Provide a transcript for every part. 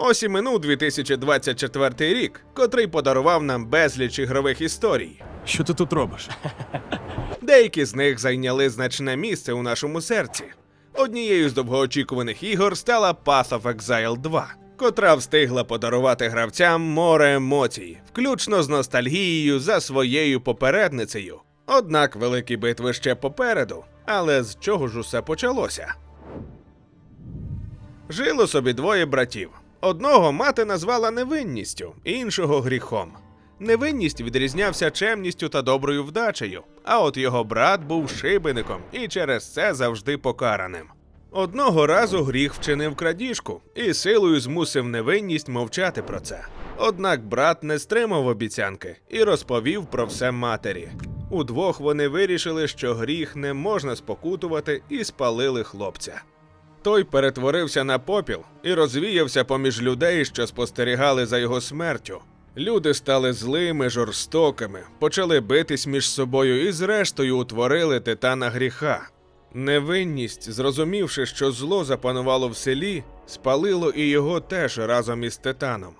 Ось і минув 2024 рік, котрий подарував нам безліч ігрових історій. Що ти тут робиш? Деякі з них зайняли значне місце у нашому серці. Однією з довгоочікуваних ігор стала Path of Exile 2, котра встигла подарувати гравцям море емоцій, включно з ностальгією за своєю попередницею. Однак великі битви ще попереду. Але з чого ж усе почалося? Жило собі двоє братів. Одного мати назвала невинністю, іншого гріхом. Невинність відрізнявся чемністю та доброю вдачею, а от його брат був шибеником і через це завжди покараним. Одного разу гріх вчинив крадіжку і силою змусив невинність мовчати про це. Однак брат не стримав обіцянки і розповів про все матері. Удвох вони вирішили, що гріх не можна спокутувати, і спалили хлопця. Той перетворився на попіл і розвіявся поміж людей, що спостерігали за його смертю. Люди стали злими, жорстокими, почали битись між собою і, зрештою, утворили титана гріха. Невинність, зрозумівши, що зло запанувало в селі, спалило і його теж разом із титаном.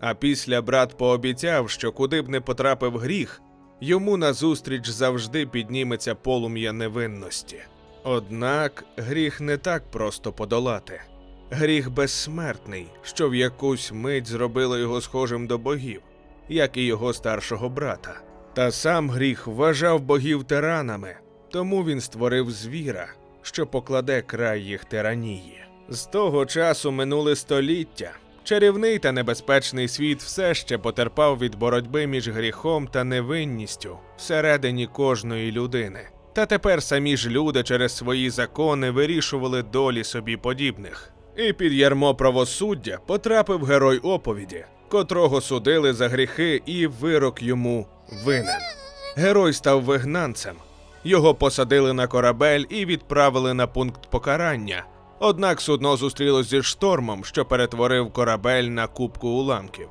А після брат пообіцяв, що куди б не потрапив гріх, йому назустріч завжди підніметься полум'я невинності. Однак гріх не так просто подолати. Гріх безсмертний, що в якусь мить зробило його схожим до богів, як і його старшого брата. Та сам гріх вважав богів тиранами, тому він створив звіра, що покладе край їх тиранії. З того часу минули століття. Чарівний та небезпечний світ все ще потерпав від боротьби між гріхом та невинністю всередині кожної людини. Та тепер самі ж люди через свої закони вирішували долі собі подібних. І під ярмо правосуддя потрапив герой оповіді, котрого судили за гріхи, і вирок йому винен. Герой став вигнанцем. Його посадили на корабель і відправили на пункт покарання. Однак судно зустрілось зі штормом, що перетворив корабель на кубку уламків.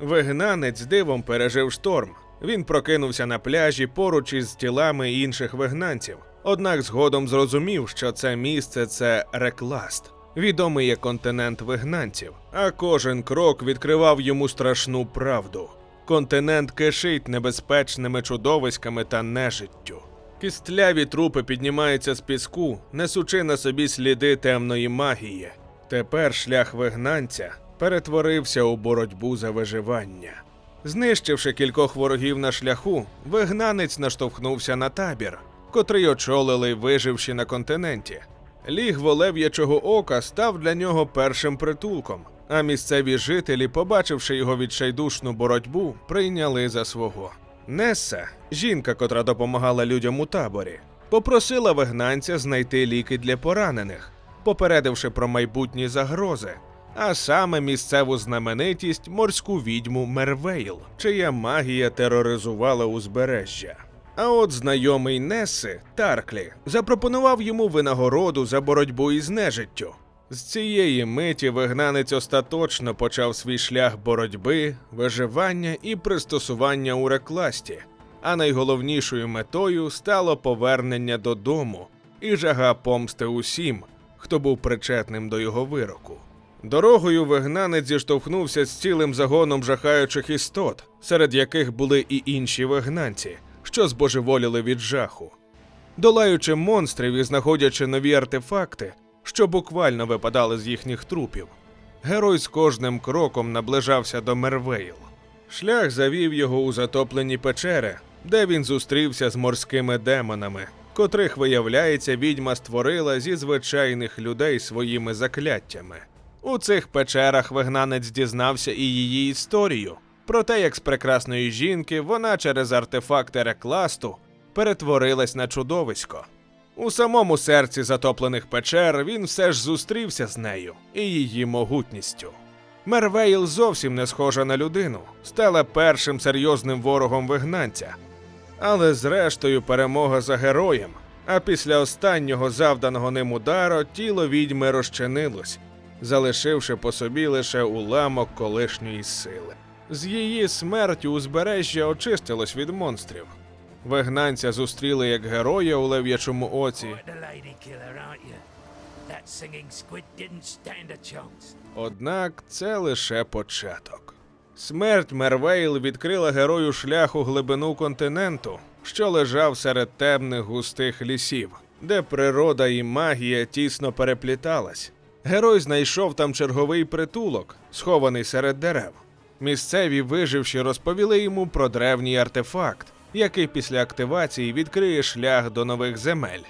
Вигнанець дивом пережив шторм. Він прокинувся на пляжі поруч із тілами інших вигнанців. Однак згодом зрозумів, що це місце це Рекласт, відомий як континент вигнанців, а кожен крок відкривав йому страшну правду. Континент кишить небезпечними чудовиськами та нежиттю. Кістляві трупи піднімаються з піску, несучи на собі сліди темної магії. Тепер шлях вигнанця перетворився у боротьбу за виживання. Знищивши кількох ворогів на шляху, вигнанець наштовхнувся на табір, котрий очолили виживши на континенті. Лігво лев'ячого ока став для нього першим притулком, а місцеві жителі, побачивши його відчайдушну боротьбу, прийняли за свого. Несса, жінка, котра допомагала людям у таборі, попросила вигнанця знайти ліки для поранених, попередивши про майбутні загрози, а саме місцеву знаменитість морську відьму Мервейл, чия магія тероризувала узбережжя. А от знайомий Несси Тарклі запропонував йому винагороду за боротьбу із нежиттю. З цієї миті вигнанець остаточно почав свій шлях боротьби, виживання і пристосування у рекласті, а найголовнішою метою стало повернення додому і жага помсти усім, хто був причетним до його вироку. Дорогою вигнанець зіштовхнувся з цілим загоном жахаючих істот, серед яких були і інші вигнанці, що збожеволіли від жаху. Долаючи монстрів і знаходячи нові артефакти, що буквально випадали з їхніх трупів, герой з кожним кроком наближався до Мервейл. Шлях завів його у затоплені печери, де він зустрівся з морськими демонами, котрих, виявляється, відьма створила зі звичайних людей своїми закляттями. У цих печерах вигнанець дізнався і її історію про те, як з прекрасної жінки вона через артефакти рекласту перетворилась на чудовисько. У самому серці затоплених печер він все ж зустрівся з нею і її могутністю. Мервейл зовсім не схожа на людину, стала першим серйозним ворогом вигнанця. Але зрештою перемога за героєм. А після останнього завданого ним удару тіло відьми розчинилось, залишивши по собі лише уламок колишньої сили. З її смертю узбережжя очистилось від монстрів. Вигнанця зустріли як героя у лев'ячому оці. Однак це лише початок. Смерть Мервейл відкрила герою шлях у глибину континенту, що лежав серед темних густих лісів, де природа і магія тісно перепліталась. Герой знайшов там черговий притулок, схований серед дерев. Місцеві виживші розповіли йому про древній артефакт, який після активації відкриє шлях до нових земель.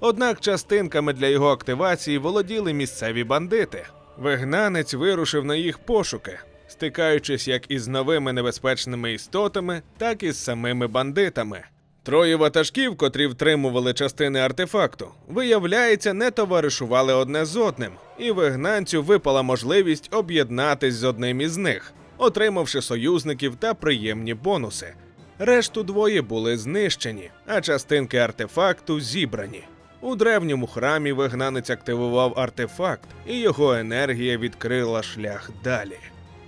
Однак частинками для його активації володіли місцеві бандити. Вигнанець вирушив на їх пошуки, стикаючись як із новими небезпечними істотами, так і з самими бандитами. Троє ватажків, котрі втримували частини артефакту, виявляється, не товаришували одне з одним, і вигнанцю випала можливість об'єднатись з одним із них, отримавши союзників та приємні бонуси. Решту двоє були знищені, а частинки артефакту зібрані. У древньому храмі вигнанець активував артефакт, і його енергія відкрила шлях далі.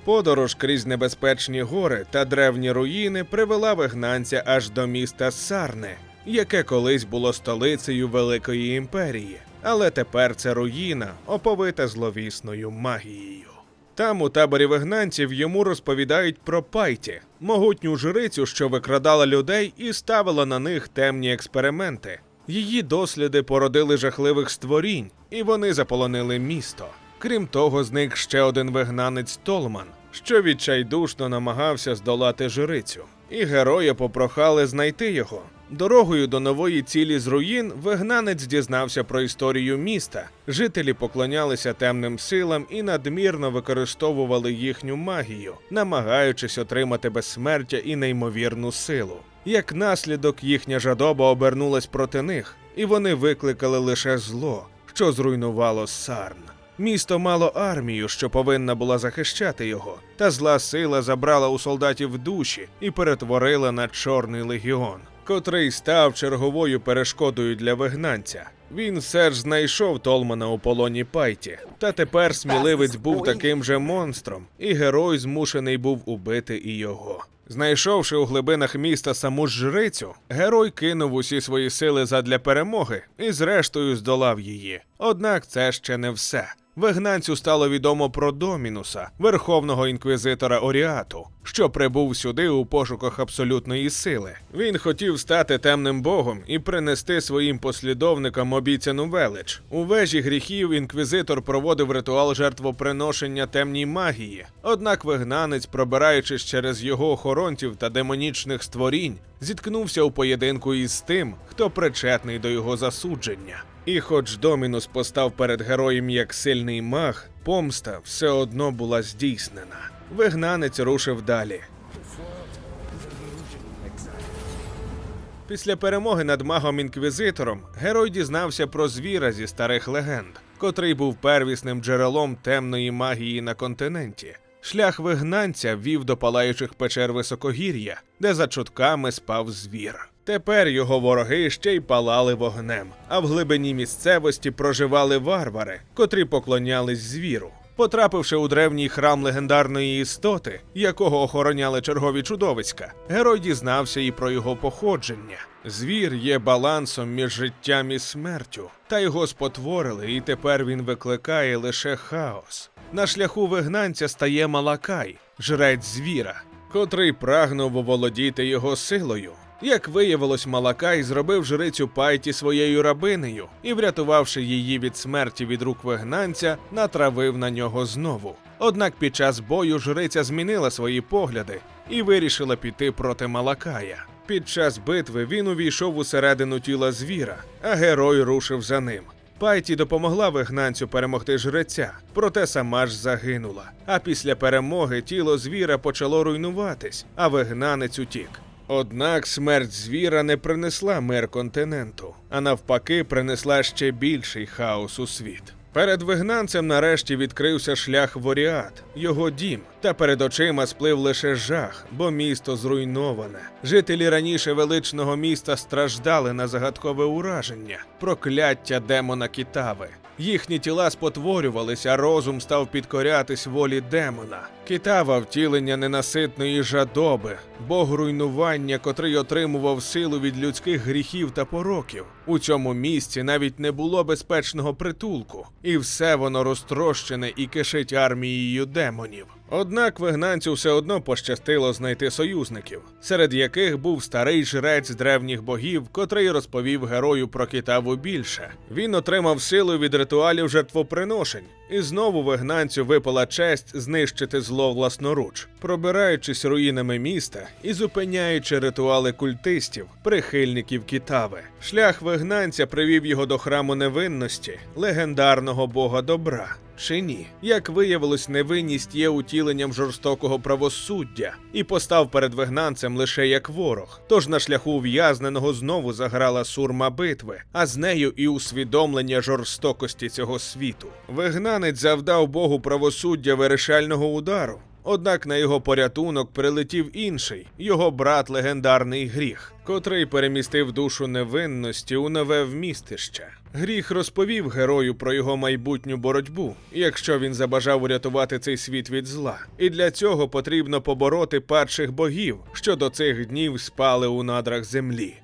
Подорож крізь небезпечні гори та древні руїни привела вигнанця аж до міста Сарне, яке колись було столицею Великої імперії, але тепер це руїна, оповита зловісною магією. Там, у таборі вигнанців, йому розповідають про Пайті, могутню жрицю, що викрадала людей і ставила на них темні експерименти. Її досліди породили жахливих створінь, і вони заполонили місто. Крім того, зник ще один вигнанець Толман, що відчайдушно намагався здолати жрицю. І героя попрохали знайти його. Дорогою до нової цілі з руїн вигнанець дізнався про історію міста. Жителі поклонялися темним силам і надмірно використовували їхню магію, намагаючись отримати безсмертя і неймовірну силу. Як наслідок, їхня жадоба обернулась проти них, і вони викликали лише зло, що зруйнувало Сарн. Місто мало армію, що повинна була захищати його, та зла сила забрала у солдатів душі і перетворила на чорний легіон, котрий став черговою перешкодою для вигнанця. Він все ж знайшов Толмана у полоні Пайті, та тепер сміливець був таким же монстром, і герой змушений був убити і його. Знайшовши у глибинах міста саму жрицю, герой кинув усі свої сили задля перемоги і зрештою здолав її. Однак це ще не все. Вигнанцю стало відомо про Домінуса, верховного інквізитора Оріату, що прибув сюди у пошуках абсолютної сили. Він хотів стати темним богом і принести своїм послідовникам обіцяну велич. У вежі гріхів інквізитор проводив ритуал жертвоприношення темній магії. Однак вигнанець, пробираючись через його охоронців та демонічних створінь, зіткнувся у поєдинку із тим, хто причетний до його засудження. І хоч Домінус постав перед героєм як сильний маг, помста все одно була здійснена. Вигнанець рушив далі. Після перемоги над магом-інквізитором герой дізнався про звіра зі старих легенд, котрий був первісним джерелом темної магії на континенті. Шлях вигнанця вів до палаючих печер високогір'я, де за чутками спав звір. Тепер його вороги ще й палали вогнем, а в глибині місцевості проживали варвари, котрі поклонялись звіру. Потрапивши у древній храм легендарної істоти, якого охороняли чергові чудовиська, герой дізнався і про його походження. Звір є балансом між життям і смертю, та його спотворили, і тепер він викликає лише хаос. На шляху вигнанця стає Малакай, жрець звіра, котрий прагнув оволодіти його силою. Як виявилось, Малакай зробив жрицю Пайті своєю рабинею і, врятувавши її від смерті від рук вигнанця, натравив на нього знову. Однак під час бою жриця змінила свої погляди і вирішила піти проти Малакая. Під час битви він увійшов усередину тіла звіра, а герой рушив за ним. Пайті допомогла вигнанцю перемогти жреця, проте сама ж загинула. А після перемоги тіло звіра почало руйнуватись, а вигнанець утік. Однак смерть звіра не принесла мир континенту, а навпаки, принесла ще більший хаос у світ. Перед вигнанцем нарешті відкрився шлях в Оріат, його дім, та перед очима сплив лише жах, бо місто зруйноване. Жителі раніше величного міста страждали на загадкове ураження, прокляття демона Кітави. Їхні тіла спотворювалися, розум став підкорятись волі демона. Китава втілення ненаситної жадоби, бог руйнування, котрий отримував силу від людських гріхів та пороків. У цьому місці навіть не було безпечного притулку, і все воно розтрощене і кишить армією демонів. Однак вигнанцю все одно пощастило знайти союзників, серед яких був старий жрець древніх богів, котрий розповів герою про китаву більше. Він отримав силу від ритуалів жертвоприношень, і знову вигнанцю випала честь знищити зло власноруч, пробираючись руїнами міста і зупиняючи ритуали культистів, прихильників китави. Шлях вигнанця привів його до храму невинності, легендарного бога добра. Чи ні? Як виявилось, невинність є утіленням жорстокого правосуддя і постав перед вигнанцем лише як ворог. Тож на шляху ув'язненого знову заграла сурма битви, а з нею і усвідомлення жорстокості цього світу. Вигнанець завдав Богу правосуддя вирішального удару. Однак на його порятунок прилетів інший, його брат легендарний гріх, котрий перемістив душу невинності у нове вмістище. Гріх розповів герою про його майбутню боротьбу, якщо він забажав урятувати цей світ від зла. І для цього потрібно побороти падших богів, що до цих днів спали у надрах землі.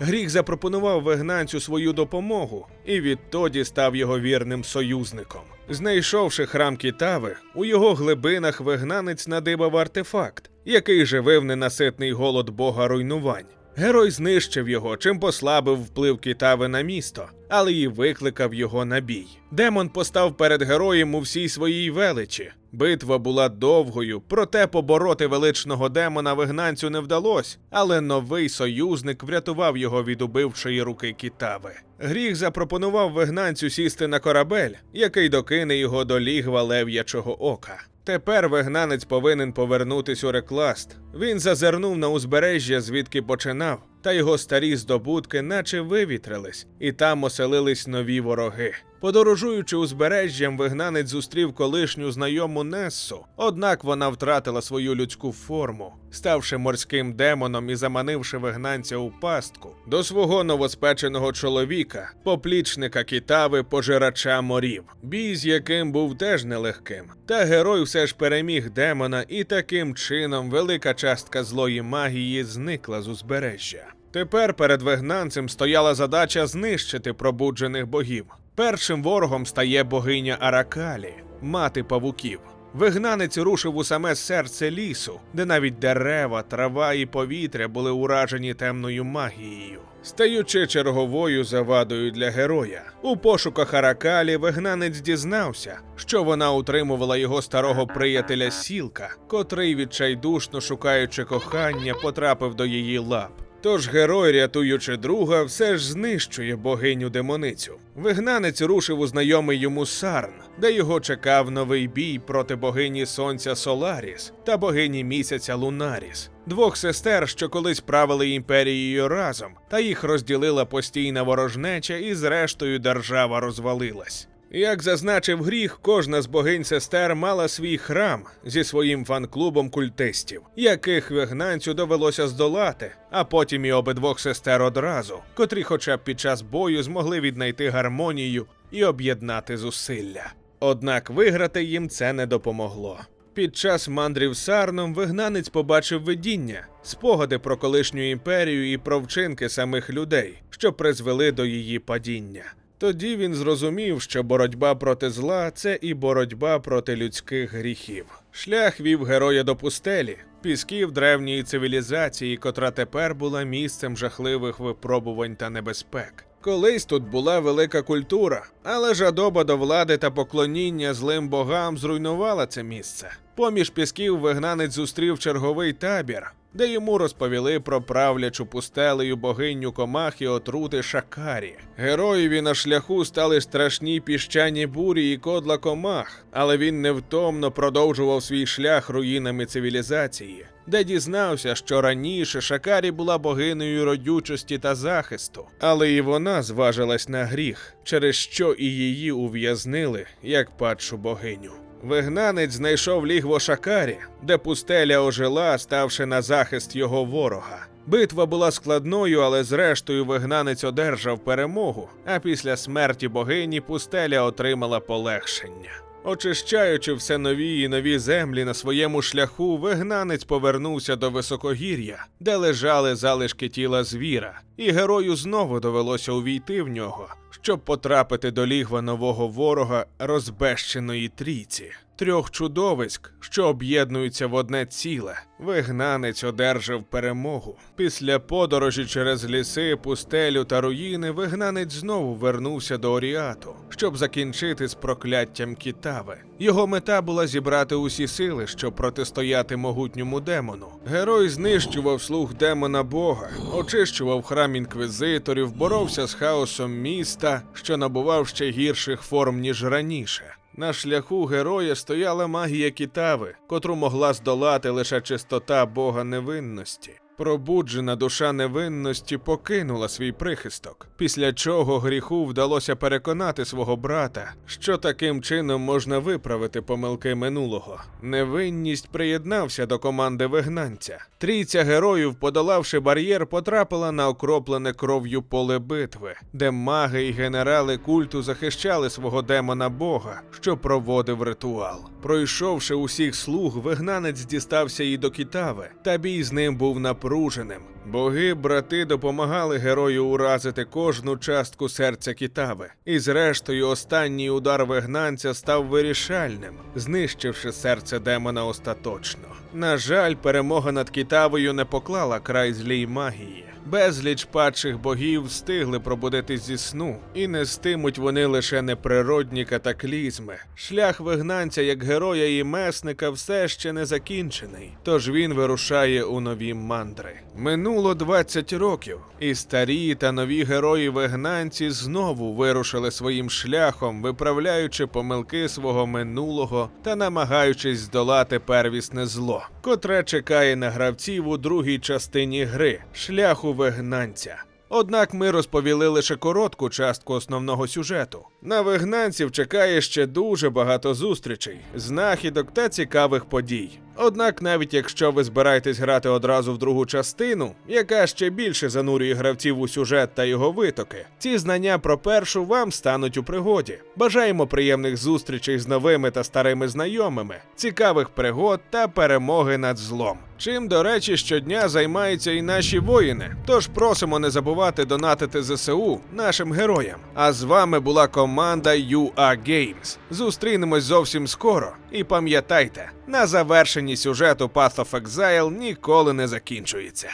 Гріх запропонував вигнанцю свою допомогу і відтоді став його вірним союзником. Знайшовши храм Кітави, у його глибинах вигнанець надибав артефакт, який живив ненаситний голод бога руйнувань. Герой знищив його, чим послабив вплив Кітави на місто, але й викликав його на бій. Демон постав перед героєм у всій своїй величі. Битва була довгою, проте побороти величного демона вигнанцю не вдалося, але новий союзник врятував його від убивчої руки Кітави. Гріх запропонував вигнанцю сісти на корабель, який докине його до лігва лев'ячого ока. Тепер вигнанець повинен повернутись у рекласт. Він зазирнув на узбережжя, звідки починав, та його старі здобутки наче вивітрились, і там оселились нові вороги. Подорожуючи узбережжям, вигнанець зустрів колишню знайому Нессу, однак вона втратила свою людську форму, ставши морським демоном і заманивши вигнанця у пастку до свого новоспеченого чоловіка, поплічника кітави, пожирача морів, бій з яким був теж нелегким. Та герой все ж переміг демона, і таким чином велика частка злої магії зникла з узбережжя. Тепер перед вигнанцем стояла задача знищити пробуджених богів. Першим ворогом стає богиня Аракалі, мати павуків. Вигнанець рушив у саме серце лісу, де навіть дерева, трава і повітря були уражені темною магією. Стаючи черговою завадою для героя, у пошуках Аракалі вигнанець дізнався, що вона утримувала його старого приятеля Сілка, котрий, відчайдушно шукаючи кохання, потрапив до її лап. Тож герой, рятуючи друга, все ж знищує богиню демоницю. Вигнанець рушив у знайомий йому Сарн, де його чекав новий бій проти богині сонця Соларіс та богині місяця Лунаріс, двох сестер, що колись правили імперією разом, та їх розділила постійна ворожнеча, і зрештою держава розвалилась. Як зазначив гріх, кожна з богинь сестер мала свій храм зі своїм фан-клубом культистів, яких вигнанцю довелося здолати, а потім і обидвох сестер одразу, котрі, хоча б під час бою, змогли віднайти гармонію і об'єднати зусилля. Однак виграти їм це не допомогло. Під час мандрів Сарном вигнанець побачив видіння, спогади про колишню імперію і про вчинки самих людей, що призвели до її падіння. Тоді він зрозумів, що боротьба проти зла це і боротьба проти людських гріхів. Шлях вів героя до пустелі, пісків древньої цивілізації, котра тепер була місцем жахливих випробувань та небезпек. Колись тут була велика культура, але жадоба до влади та поклоніння злим богам зруйнувала це місце. Поміж пісків вигнанець зустрів черговий табір, де йому розповіли про правлячу пустелею богиню комах і отрути Шакарі. Героєві на шляху стали страшні піщані бурі і кодла комах, але він невтомно продовжував свій шлях руїнами цивілізації, де дізнався, що раніше Шакарі була богинею родючості та захисту, але і вона зважилась на гріх, через що і її ув'язнили як падшу богиню. Вигнанець знайшов лігво Шакарі, де пустеля ожила, ставши на захист його ворога. Битва була складною, але зрештою вигнанець одержав перемогу, а після смерті богині пустеля отримала полегшення. Очищаючи все нові і нові землі на своєму шляху, вигнанець повернувся до високогір'я, де лежали залишки тіла звіра, і герою знову довелося увійти в нього, щоб потрапити до лігва нового ворога розбещеної трійці. Трьох чудовиськ, що об'єднуються в одне ціле. Вигнанець одержав перемогу. Після подорожі через ліси, пустелю та руїни вигнанець знову вернувся до Оріату, щоб закінчити з прокляттям Кітави. Його мета була зібрати усі сили, щоб протистояти могутньому демону. Герой знищував слуг демона Бога, очищував храм інквізиторів, боровся з хаосом міста, що набував ще гірших форм ніж раніше. На шляху героя стояла магія кітави, котру могла здолати лише чистота Бога невинності. Пробуджена душа невинності покинула свій прихисток, після чого гріху вдалося переконати свого брата, що таким чином можна виправити помилки минулого. Невинність приєднався до команди вигнанця. Трійця героїв, подолавши бар'єр, потрапила на окроплене кров'ю поле битви, де маги і генерали культу захищали свого демона Бога, що проводив ритуал. Пройшовши усіх слуг, вигнанець дістався і до Кітави, та бій з ним був напруженим. Боги, брати допомагали герою уразити кожну частку серця Кітави, і зрештою останній удар вигнанця став вирішальним, знищивши серце демона остаточно. На жаль, перемога над Кітавою не поклала край злій магії. Безліч падших богів встигли пробудитись зі сну, і нестимуть вони лише неприродні катаклізми. Шлях вигнанця як героя і месника все ще не закінчений, тож він вирушає у нові мандри. Минуло 20 років, і старі та нові герої вигнанці знову вирушили своїм шляхом, виправляючи помилки свого минулого та намагаючись здолати первісне зло, котре чекає на гравців у другій частині гри шляху вигнанця. Однак ми розповіли лише коротку частку основного сюжету. На вигнанців чекає ще дуже багато зустрічей, знахідок та цікавих подій. Однак, навіть якщо ви збираєтесь грати одразу в другу частину, яка ще більше занурює гравців у сюжет та його витоки, ці знання про першу вам стануть у пригоді. Бажаємо приємних зустрічей з новими та старими знайомими, цікавих пригод та перемоги над злом. Чим, до речі, щодня займаються і наші воїни. Тож просимо не забувати донатити ЗСУ нашим героям. А з вами була команда UA Games. Зустрінемось зовсім скоро. І пам'ятайте, на завершенні сюжету Path of Exile ніколи не закінчується.